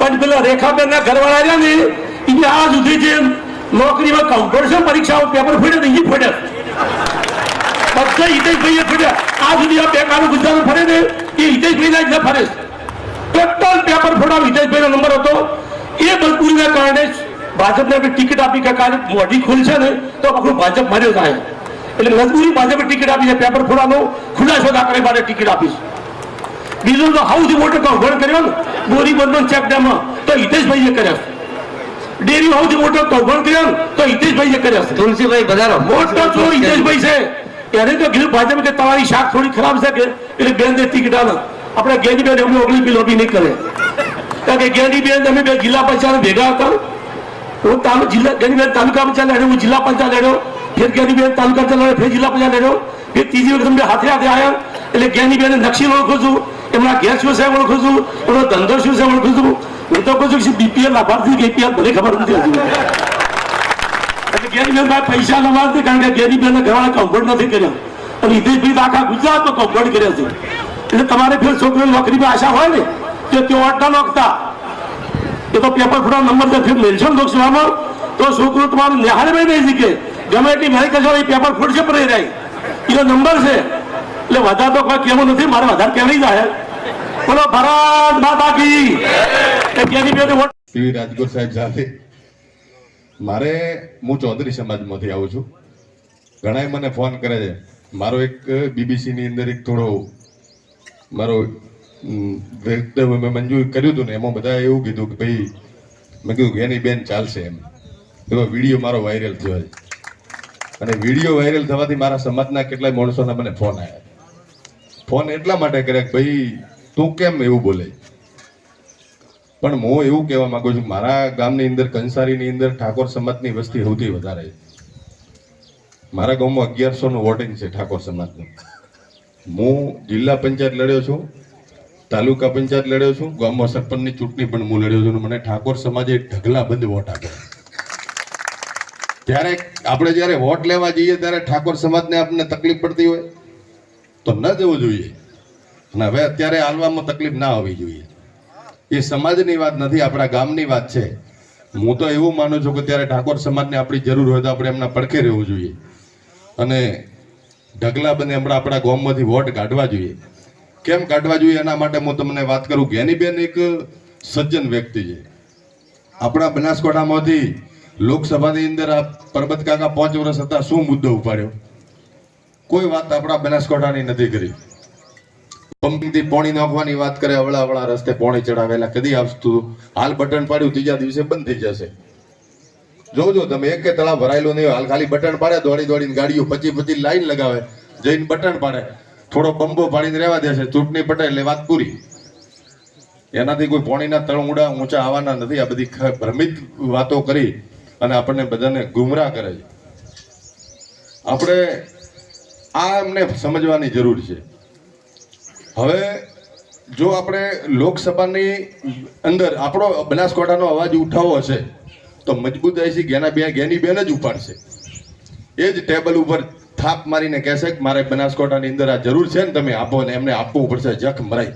પેલા રેખાબેનના ઘરવાળા રહ્યા ને એ આ સુધી જે નોકરીમાં કોમ્પિટિશન પરીક્ષાઓ પેપર ફોડ્યા ને એ ફોડ્યા. બધા હિતેશભાઈએ ફોડ્યા. આ સુધી આ બેકારો ગુજરાત ફરે ને, એ હિતેશભાઈ જ ન ફરે. ટોટલ પેપર ફોડાવ હિતેશભાઈનો નંબર હતો. એ બલપુરીના કારણે ભાજપને આપણે ટિકિટ આપી કે કાલે મોઢી ખુલશે ને, તો આપણું ભાજપ માર્યો થાય એટલે મજબૂરી ભાજપે ટિકિટ આપી છે પેપર ફોડાનો ખુલાસો દાખલે માટે ટિકિટ આપીશ. બીજું તો સૌથી મોટો કૌભાંડ કર્યો ને ગોરી બંધન ચેક ડેમમાં તો હિતેશભાઈએ કર્યા ડેરી સૌથી મોટો કૌભાંડ કર્યો તો હિતેશભાઈએ કર્યા તુલસીભાઈ બધા મોટો ચોર હિતેશભાઈ છે. એને તો કીધું ભાજપ કે તમારી શાક થોડી ખરાબ છે કે એટલે બેન દે ટિકિટ આલો આપણે ગેની બેન એમની ઓગળી બી લોબી નહીં કરે. કારણ કે ગેની બેન અમે બે જિલ્લા પંચાયત ભેગા હતા. હું તાલુ જિલ્લા ગેની બેન તાલુકા પંચાયત લડ્યો હું જિલ્લા પંચાયત લડ્યો ફેર ગેની બેન તાલુકા પંચાયત લડ્યો ફેર જિલ્લા પંચાયત લડ્યો ફેર ત્રીજી વખત અમે હાથે હાથે આવ્યા. એટલે ગેની બેન નકશી ઓળખું છું. એમના ઘેર શું છે ઓળખું છું? એમનો ધંધો શું છે ઓળખું છું? હું તો કહું છું બીપીએલ લાભાર્થી કે એપીએલ ભલે ખબર નથી હજુ એટલે ગેરીબેન ભાઈ પૈસા નથી કારણ કે ગેરીબેન ઘરવાળા કમ્ફર્ટ નથી કર્યા. અને હિતેશભાઈ તો આખા ગુજરાતમાં કમ્ફર્ટ કર્યા છે. એટલે તમારે ફેર છોકરીઓ નોકરીમાં આશા હોય ને કે તેઓ અડધા નોખતા એ તો પેપર ફૂટા નંબર તો ફેર મેન્શન લોકસભામાં તો છોકરો તમારું નિહાળે નહીં શીખે. ગમે એટલી મહેનત કરશો એ પેપર ફૂટશે પર રહી. એનો નંબર છે. એટલે વધારે તો કોઈ કેવું નથી, મારે વધારે કહેવાય જાય બોલો, ભારત માતા કી એ ગેરીબેન રાજગોર સાહેબ સાથે. મારે, હું ચૌધરી સમાજમાંથી આવું છું. ઘણાએ મને ફોન કરે છે. મારો એક બીબીસીની અંદર એક થોડો મારો મેં મંજૂર કર્યું હતું ને, એમાં બધા એવું કીધું કે ભાઈ, મેં કીધું કે એની બેન ચાલશે એમ. એવો વીડિયો મારો વાયરલ થયો છે. અને વીડિયો વાયરલ થવાથી મારા સમાજના કેટલાય માણસોના મને ફોન આવ્યા ફોન એટલા માટે કર્યા કે ભાઈ, તું કેમ એવું બોલે? પણ હું એવું કહેવા માંગુ છું, મારા ગામની અંદર, કંસારીની અંદર ઠાકોર સમાજની વસ્તી સૌથી વધારે મારા ગામમાં અગિયારસો નું વોટિંગ છે ઠાકોર સમાજનું. હું જિલ્લા પંચાયત લડ્યો છું, તાલુકા પંચાયત લડ્યો છું, ગામમાં સરપંચની ચૂંટણી પણ હું લડ્યો છું મને ઠાકોર સમાજે ઢગલા બંધ વોટ આપ્યો. ત્યારે આપણે જ્યારે વોટ લેવા જઈએ ત્યારે ઠાકોર સમાજને આપણને તકલીફ પડતી હોય. તો ન જવું જોઈએ. અને હવે અત્યારે હાલવામાં તકલીફ ના આવવી જોઈએ. એ સમાજની વાત નથી, આપણા ગામની વાત છે. હું તો એવું માનું છું કે ત્યારે ઠાકોર સમાજને આપણી જરૂર હોય તો આપણે એમના પડખે રહેવું જોઈએ. અને ઢગલા બને હમણાં આપણા ગામમાંથી વોટ કાઢવા જોઈએ. કેમ કાઢવા જોઈએ? એના માટે હું તમને વાત કરું જ્ઞાનીબેન એક સજ્જન વ્યક્તિ છે. આપણા બનાસકાંઠામાંથી લોકસભાની અંદર આ પરબત કાકા પાંચ વર્ષ હતા, શું મુદ્દો ઉપાડ્યો? કોઈ વાત આપણા બનાસકાંઠાની નથી કરી. પંપથી પોણી નાખવાની વાત કરે અવળા અવળા રસ્તે પોણી ચડાવેલા, કદી આવતું. હાલ બટન પાડ્યું, ત્રીજા દિવસે બંધ થઈ જશે. જોજો તમે, એક કે તળાવ ભરાયેલું નહીં હાલ ખાલી બટન પાડે, દોડી દોડીને ગાડીઓ પચી પચી લાઈન લગાવે, જઈને બટન પાડે. થોડો પંપો પાડીને રહેવા દેશે, ચૂંટણી પટે એટલે વાત પૂરી. એનાથી કોઈ પોણીના તળ ઊંડા, ઊંચા આવવાના નથી. આ બધી ભ્રમિત વાતો કરી અને આપણને બધાને ગુમરાહ કરે છે. આપણે આ અમને સમજવાની જરૂર છે. હવે જો આપણે લોકસભાની અંદર આપણો બનાસકાંઠાનો અવાજ ઉઠાવવો હશે તો મજબૂત મજબૂતાઈથી ગેના બે ગેની બેન જ ઉપાડશે. એ જ ટેબલ ઉપર થાપ મારીને કહેશે કે મારે બનાસકાંઠાની અંદર આ જરૂર છે ને તમે આપો ને એમને આપવું પડશે, જખ મરાય.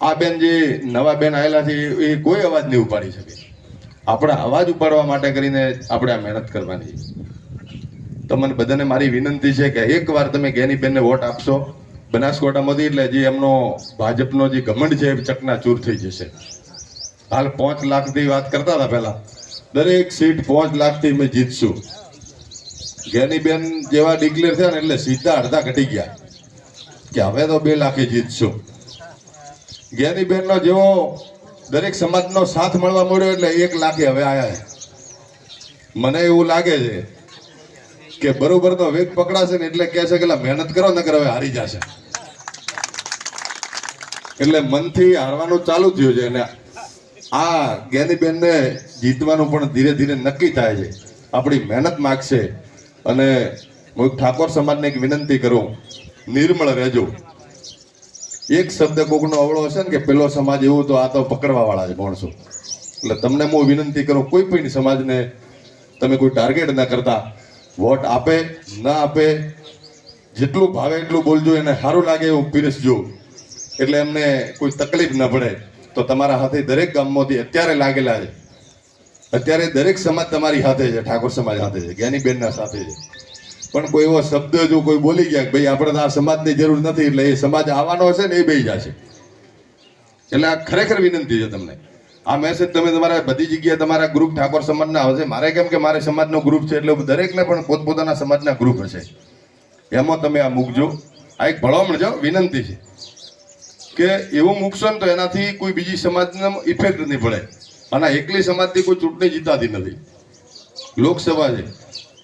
આ બેન જે નવા બેન આવેલા છે, એ કોઈ અવાજ નહીં ઉપાડી શકે. આપણા અવાજ ઉપાડવા માટે કરીને આપણે આ મહેનત કરવાની છે. તમને બધાને મારી વિનંતી છે કે એકવાર તમે ગેનીબેનને વોટ આપશો બનાસકોટામાંથી એટલે જે એમનો ભાજપનો જે ઘમંડ છે એ ચકનાચૂર થઈ જશે. હાલ પાંચ લાખથી વાત કરતા હતા પહેલા. દરેક સીટ પાંચ લાખથી અમે જીતશું. ગેનીબેન જેવા ડિક્લેર થયા ને એટલે સીધા અડધા ઘટી ગયા. કે હવે તો બે લાખે જીતશું. ગેનીબેનનો જેવો દરેક સમાજનો સાથ મળવા મળ્યો એટલે એક લાખે હવે આયા મને એવું લાગે છે કે બરોબર તો વેગ પકડાશે ને એટલે કહે છે કે મહેનત કરો, નકર હવે હારી જશે. એટલે મનથી હારવાનું ચાલુ થયું છે અને આ જ્ઞાનીબેનને જીતવાનું પણ ધીરે ધીરે નક્કી થાય છે. આપણી મહેનત માગશે અને હું ઠાકોર સમાજને એક વિનંતી કરું, નિર્મળ રહેજો. એક શબ્દ કોકનો અવળો હશે ને કે પેલો સમાજ એવું તો આ તો પકડવા વાળા છે માણસો. એટલે તમને હું વિનંતી કરું, કોઈ પણ સમાજને તમે કોઈ ટાર્ગેટ ના કરતા વોટ આપે, ના આપે, જેટલું ભાવે એટલું બોલજો, એને સારું લાગે એવું પીરસજો. એટલે એમને કોઈ તકલીફ ન પડે. તો તમારા હાથે દરેક ગામમાંથી અત્યારે લાગેલા છે. અત્યારે દરેક સમાજ તમારી સાથે છે, ઠાકોર સમાજ સાથે છે જ્ઞાનીબેનના સાથે છે. પણ કોઈ એવો શબ્દ જો કોઈ બોલી ગયા કે ભાઈ, આપણે તો આ સમાજની જરૂર નથી, એટલે એ સમાજ આવવાનો હશે ને એ બે જશે. એટલે આ ખરેખર વિનંતી છે તમને. આ મેસેજ તમે તમારા બધી જગ્યાએ તમારા ગ્રુપ ઠાકોર સમાજના હશે. મારે કેમ કે મારે સમાજનો ગ્રુપ છે એટલે દરેકને પણ પોતપોતાના સમાજના ગ્રુપ હશે. એમાં તમે આ મૂકજો. આ એક ભળવામણ છે વિનંતી છે. કે એવું મૂકશો ને તો એનાથી કોઈ બીજી સમાજને ઇફેક્ટ નહીં પડે. અને એકલી સમાજથી કોઈ ચૂંટણી જીતાતી નથી. લોકસભા છે.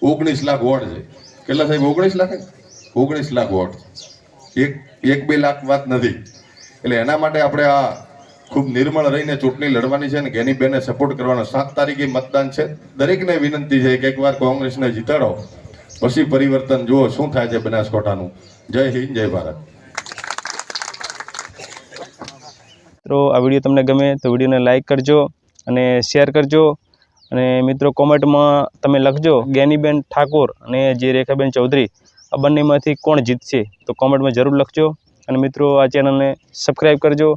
ઓગણીસ લાખ વોટ છે. કેટલા સાહેબ, ઓગણીસ લાખ? ઓગણીસ લાખ વોટ. એક એક બે લાખ વાત નથી. એટલે એના માટે આપણે આ ખૂબ નિર્મળ રહીને ચૂંટણી લડવાની છે અને ગેનીબેનને સપોર્ટ કરવાનો સાત તારીખે મતદાન છે. દરેકને વિનંતી છે કે એકવાર કોંગ્રેસને જીતાડો. પછી પરિવર્તન જુઓ શું થાય છે બનાસકાંઠાનું. જય હિન્દ, જય ભારત. મિત્રો, આ વીડિયો તમને ગમે તો વિડીયોને લાઇક કરજો અને શેર કરજો. અને મિત્રો, કોમેન્ટમાં તમે લખજો ગેનીબેન ઠાકોર અને જે રેખાબેન ચૌધરી, આ બંનેમાંથી કોણ જીતશે? તો કોમેન્ટમાં જરૂર લખજો. અને મિત્રો, આ ચેનલને સબસ્ક્રાઈબ કરજો.